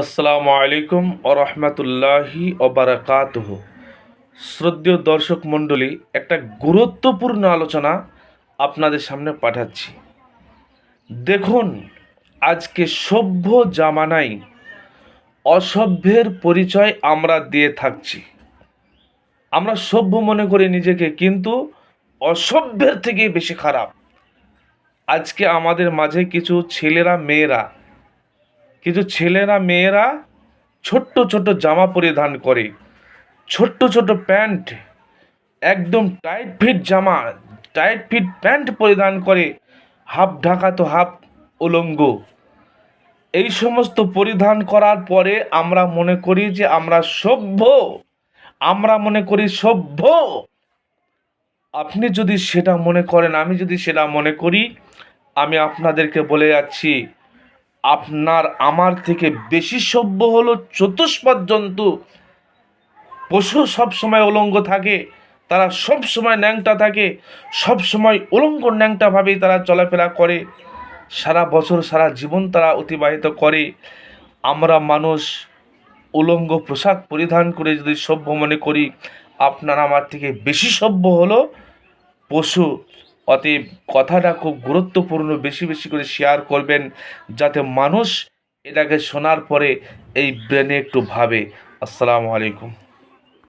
আসসালামু আলাইকুম ওরহমতুল্লাহি ওবরাকাতুহ শ্রদ্ধেয় দর্শক মণ্ডলী, একটা গুরুত্বপূর্ণ আলোচনা আপনাদের সামনে পাঠাচ্ছি। দেখুন, আজকে সভ্য জামানায় অসভ্যের পরিচয় আমরা দিয়ে থাকছি। আমরা সভ্য মনে করি নিজেকে, কিন্তু অসভ্যের থেকে বেশি খারাপ। আজকে আমাদের মাঝে কিছু ছেলেরা, মেয়েরা কিছু ছেলেরা, মেয়েরা ছোট্ট ছোট জামা পরিধান করে। ছোট্ট ছোট প্যান্ট, একদম টাইট ফিট জামা টাইট ফিট প্যান্ট পরিধান করে। হাফ ঢাকা তো হাফ উলঙ্গ। এই সমস্ত পরিধান করার পরে আমরা মনে করি যে আমরা সভ্য। আমরা মনে করি সভ্য। আপনি যদি সেটা মনে করেন, আমি যদি সেটা মনে করি, আমি আপনাদেরকে বলে যাচ্ছি আপনার আমার থেকে বেশি সভ্য হলো চতুষ্পদ জন্তু। পশু সবসময় উলঙ্গ থাকে, তারা সব সময় ন্যাংটা থাকে, সব সময় উলঙ্গ ন্যাংটাভাবেই তারা চলাফেরা করে। সারা বছর, সারা জীবন তারা অতিবাহিত করে। আমরা মানুষ উলঙ্গ পোশাক পরিধান করে যদি সভ্য মনে করি, আপনার আমার থেকে বেশি সভ্য হলো পশু। অতএব কথাটা খুব গুরুত্বপূর্ণ, বেশি বেশি করে শেয়ার করবেন যাতে মানুষ এটাকে শোনার পরে এই ব্রেনে একটু ভাবে। আসসালামু আলাইকুম।